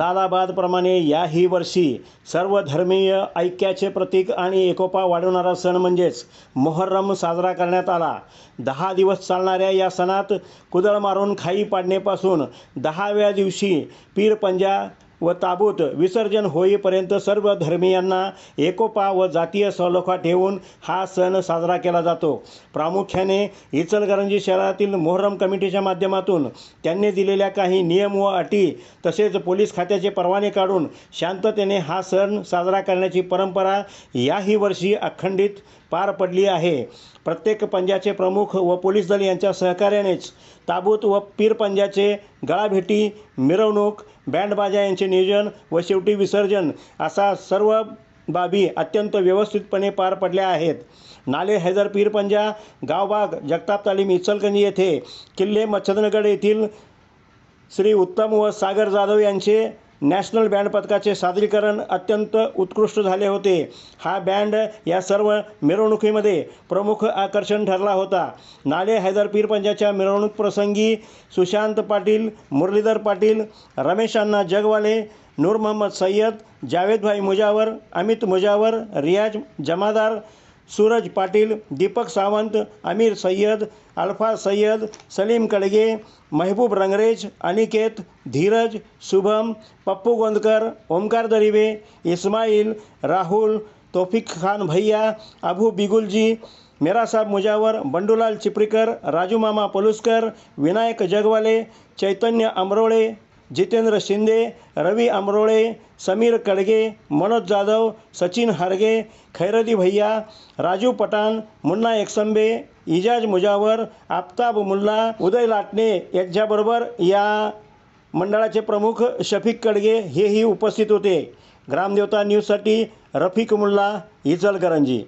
सालाबादप्रमाणे याही वर्षी सर्व धर्मीय ऐक्याचे प्रतीक आणि एकोपा वाढवणारा सण म्हणजेच मोहर्रम साजरा करण्यात आला. दहा दिवस चालणाऱ्या या सणात कुदळ मारून खाई पाडणेपासून दहाव्या दिवशी पीर पंजा व ताबूत विसर्जन होईपर्यंत सर्व धर्मियांना एकोपा व जातीय सलोखा ठेवून हा सण साजरा केला जातो. प्रामुख्याने इचलकरंजी शहरातील मोहरम कमिटीच्या माध्यमातून त्यांनी दिलेल्या काही नियम व अटी तसेच पोलीस खात्याचे परवाने काढून शांततेने हा सण साजरा करण्याची परंपरा याही वर्षी अखंडित पार पडली आहे. प्रत्येक पंजाचे प्रमुख व पोलीस दल यांच्या सहकार्यानेच ताबूत व पीर पंजाचे गळाभेटी मिरवणूक बँडबाजा यांचे नियोजन व शेवटी विसर्जन असा सर्व बाबी अत्यंत व्यवस्थितपणे पार पडल्या आहेत. नाले हैदर पीरपंजा गावबाग जगताप तालीम इचलकंजी येथे किल्ले मच्छदनगड येथील श्री उत्तम व सागर जाधव यांचे नॅशनल बँड पथकाचे सादरीकरण अत्यंत उत्कृष्ट झाले होते. हा बँड या सर्व मिरवणुकीमध्ये प्रमुख आकर्षण ठरला होता. नाले हैदर पीर पंजाच्या मिरवणूक प्रसंगी सुशांत पाटील मुरलीधर पाटील रमेश अण्णा जगवाले नूर मोहम्मद सय्यद जावेदभाई मुजावर अमित मुजावर रियाज जमादार सूरज पाटील, दीपक सावंत, अमीर सय्यद अल्फ़ा सय्यद सलीम कडगे, महबूब रंगरेज, अनिकेत, धीरज, शुभम, पप्पू गोंदकर, ओमकार दरिवे इस्माईल राहुल, तोफिक खान भैया, अबू बिगुलजी, मेरा साहब मुजावर, बंडूलाल चिपरीकर, राजू मामा पलुसकर, विनायक जगवाले, चैतन्य अमरोळे जितेंद्र शिंदे रवी अमरोळे समीर कडगे मनोज जाधव सचिन हारगे खैरदी भैया राजू पठाण मुन्ना एकसंबे इजाज मुजावर आफताब मुल्ला उदय लाटणे यांच्याबरोबर या मंडळाचे प्रमुख शफीक कडगे हेही उपस्थित होते. ग्रामदेवता न्यूजसाठी रफिक मुल्ला इचलकरंजी.